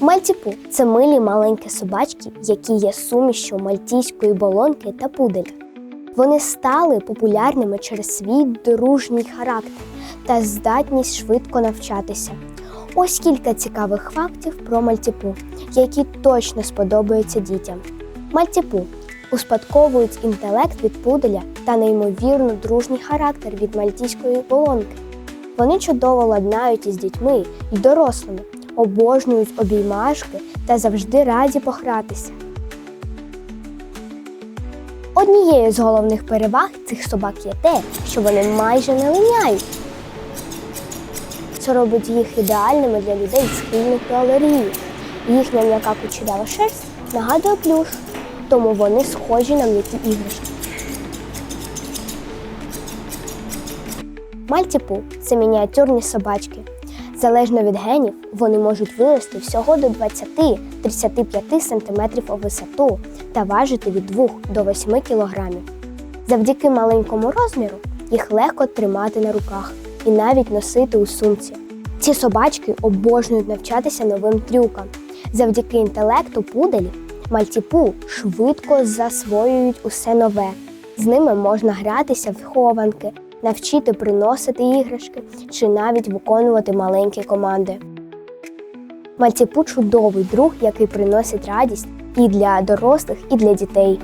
Мальтіпу це милі маленькі собачки, які є сумішчю мальтійської болонки та пуделя. Вони стали популярними через свій дружній характер та здатність швидко навчатися. Ось кілька цікавих фактів про мальтіпу, які точно сподобаються дітям. Мальтіпу успадковують інтелект від пуделя та неймовірно дружній характер від мальтійської болонки. Вони чудово ладнають із дітьми і дорослими, обожнюють обіймашки та завжди раді погратися. Однією з головних переваг цих собак є те, що вони майже не линяють. Це робить їх ідеальними для людей, схильних до алергії. Їхня м'яка кучерява шерсть нагадує плюш, тому вони схожі на м'які іграшки. Мальтіпу це мініатюрні собачки. Залежно від генів, вони можуть вирости всього до 20-35 см у висоту та важити від 2 до 8 кг. Завдяки маленькому розміру їх легко тримати на руках і навіть носити у сумці. Ці собачки обожнюють навчатися новим трюкам. Завдяки інтелекту пуделі мальтіпу швидко засвоюють усе нове. З ними можна гратися в хованки, навчити приносити іграшки чи навіть виконувати маленькі команди. Мальтіпу чудовий друг, який приносить радість і для дорослих, і для дітей.